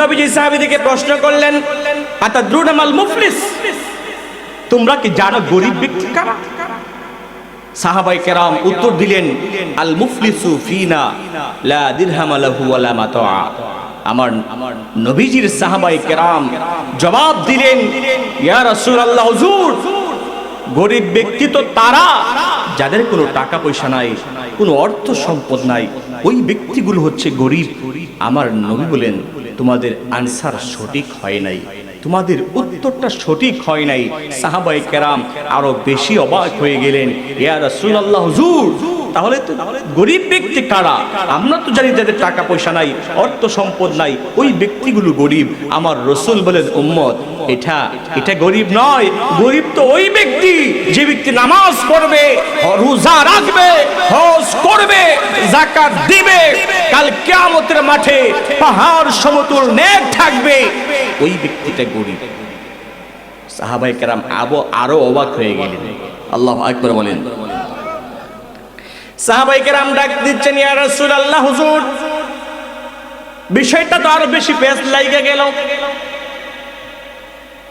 নবীজি সাহাবীদেরকে প্রশ্ন করলেন, আতা দ্রুডামাল মুফলিস? তোমরা কি জানো গরিব ব্যক্তি কারা সাহাবাই কেরাম উত্তর দিলেন, আল মুফলিসু ফিনা, লা দিরহাম লাহু ওয়ালা মাতাআ। আমার আমার নবীজির সাহাবাই কেরাম জবাব দিলেন, ইয়া রাসূলুল্লাহ, হুজুর, গরিব ব্যক্তি তো তারা, যাদের কোনো টাকা পয়সা নাই, কোনো অর্থ সম্পদ নাই, ওই ব্যক্তিগুলো হচ্ছে গরিব। আমার নবী বলেন তোমাদের আনসার সঠিক হয় নাই। তোমাদের উত্তরটা সঠিক হয় নাই। সাহাবাই কেরাম আরও বেশি অবাক হয়ে গেলেন। তাহলে তো গরিব ব্যক্তি কারা? আমরা তো জানি যাদের টাকা পয়সা নাই, অর্থ সম্পদ নাই। ওই ব্যক্তিগুলো গরিব। আমার রসুল বলেন, উম্মত, এটা এটা গরিব নয়। গরিব তো ওই ব্যক্তি যে ব্যক্তি নামাজ পড়বে, রোজা রাখবে। করবে, জাকাত দিবে। কাল কিয়ামতের মাঠে পাহাড় সমতুল নেক থাকবে। ওই ব্যক্তিটা গরিব। সাহাবাই কেরাম আবো আরও অবাক হয়ে গেলেন। আল্লাহ আকবার বলেন সাহাবাই কেরাম ডাক দিচ্ছেন, ইয়া রাসূলুল্লাহ, হুজুর, বিষয়টা তো আরও বেশি পেস লাইগা গেল।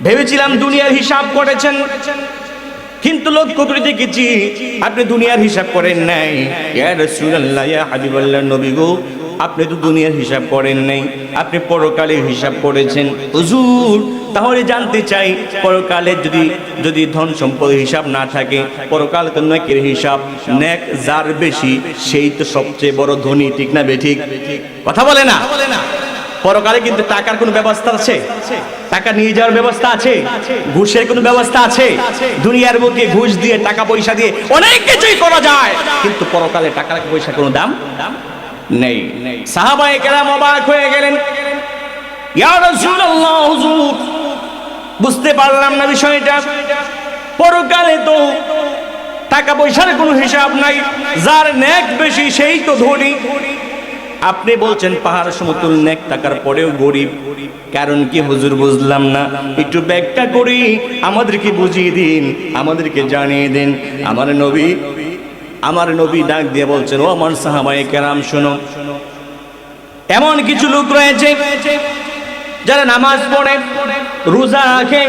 ভেবেছিলাম দুনিয়ার হিসাব করেছেন। কিন্তু লক্ষ্য করে দেখেছি, আপনি দুনিয়ার হিসাব করেন নাই। হাবিবাল্লাহ, নবী গো, আপনি তো দুনিয়ার হিসাব করেন নাই, আপনি পরকালের হিসাব করেছেন। হুজুর, তাহলে জানতে চাই, পরকালে যদি যদি ধন সম্পদের হিসাব না থাকে, পরকাল তো নেকের হিসাব, নেক যার বেশি, সেই তো সবচেয়ে বড় ধনী, ঠিক না বেঠিক কথা বলে না? পরকালে কিন্তু টাকার কোনো ব্যবস্থা আছে? টাকা নিয়ে যাওয়ার ব্যবস্থা আছে? ঘুষের কোনো ব্যবস্থা আছে? দুনিয়ার বুকে ঘুষ দিয়ে, টাকা পয়সা দিয়ে অনেক কিছুই করা যায়। কিন্তু পরকালে টাকা পয়সা কোনো দাম নেই। সাহাবায়ে কেরাম অবাক হয়ে গেলেন। ইয়া রাসূলুল্লাহ, হুজুর, বুঝতে পারলাম না বিষয়টা। পরকালে তো টাকা পয়সার কোনো হিসাব নাই। যার নেক বেশি, সেই তো ধনী। আপনি বলছেন পাহাড় সমতুল নেক টাকার পরেও গরিব। কারণ কি হুজুর বুঝলাম না? একটু ব্যাখ্যা করি, আমাদেরকে বুঝিয়ে দিন, আমাদেরকে জানিয়ে দিন। আমার নবী আমার নবী ডাক দিয়ে বলছেন, ও আমার সাহাবায়ে কেরাম, শোনো। এমন কিছু লোক রয়েছে যারা নামাজ পড়ে, রোজা রাখে,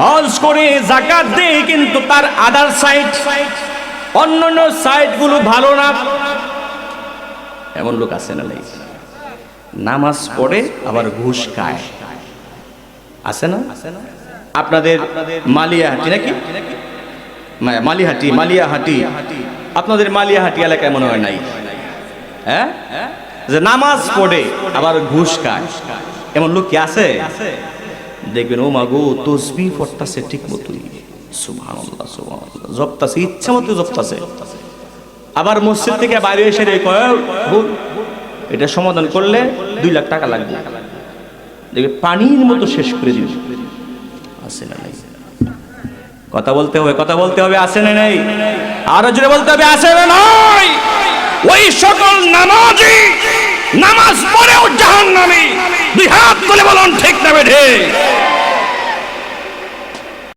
হজ করে জাকাত দেয়, কিন্তু তার আদার সাইড অন্যান্য সাইডগুলো ভালো না। এমন লোক আছে না নামাজ পড়ে আবার ঘুষ খায়। আছে না? আপনাদের মালিয়াহাটি নাকি? মালিয়াহাটি মালিয়াহাটি। আপনাদের মালিয়াহাটি এলাকায় মনে হয় নাই? হ্যাঁ? যে নামাজ পড়ে আবার ঘুষ খায়। এমন লোক কি আছে? দেখবেন, ও মাগো তসবি পড়তাছে ঠিক মতোই সুবহানাল্লাহ সুবহানাল্লাহ। জপতাছে ইচ্ছা মতো জপতাছে। আবার মসজিদ থেকে বাইরে এসে রে হুল, এটা সমাধান করলে দুই লাখ টাকা লাগবে। দেখবে পানির মতো শেষ করে দিবে। আছে না নাই? কথা বলতে হবে কথা বলতে হবে আছে না নেই? আরও জোরে বলতে হবে আছে না নয় ওই সকল নামাজি নামাজ পড়েও জাহান্নামী। দুই হাত তুলে বলুন ঠিক না বেঠে?